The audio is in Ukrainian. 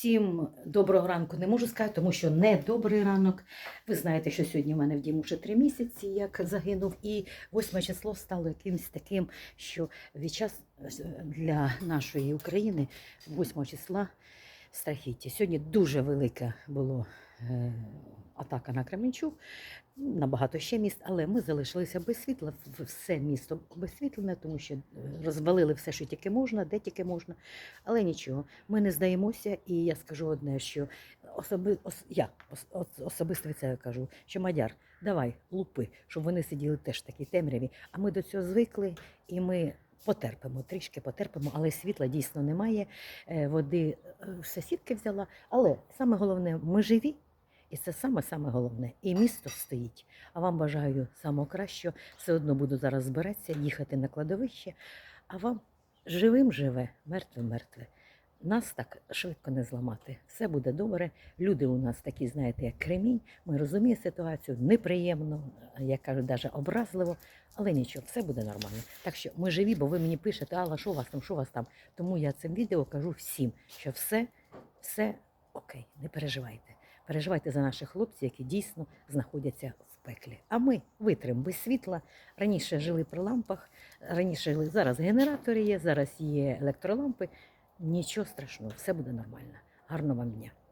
Всім доброго ранку не можу сказати, тому що не добрий ранок. Ви знаєте, що сьогодні в мене в дім уже три місяці, як загинув, і восьме число стало якимось таким, що від час для нашої України 8 числа страхіття. Сьогодні дуже велике була е, атака на Кременчук, набагато ще міст, але ми залишилися без світла. Все місто обесвітлене, тому що е, розвалили все, що тільки можна, де тільки можна. Але нічого, ми не здаємося, і я скажу одне, що особи, ос, я ос, ос- особисто себе кажу, що Мадяр, давай, лупи, щоб вони сиділи теж в такій темряві. А ми до цього звикли, і ми потерпимо, трішки потерпимо, але світла дійсно немає. Е, Води е, сусідки взяла. Але саме головне, ми живі. І це саме саме головне. І місто стоїть. А вам бажаю самого кращого. Все одно буду зараз збиратися, їхати на кладовище. А вам живим живе, мертве мертве. Нас так швидко не зламати. Все буде добре. Люди у нас такі, знаєте, як кремінь. Ми розуміємо ситуацію неприємно, я кажу, навіть образливо, але нічого, все буде нормально. Так що ми живі, бо ви мені пишете, Алла, що у вас там, що у вас там. Тому я цим відео кажу всім, що все, все окей, не переживайте. Переживайте за наших хлопців, які дійсно знаходяться в пеклі. А ми витримаємо без світла. Раніше жили при лампах, раніше жили зараз генератори є, зараз є електролампи. Нічого страшного, все буде нормально. Гарного вам дня.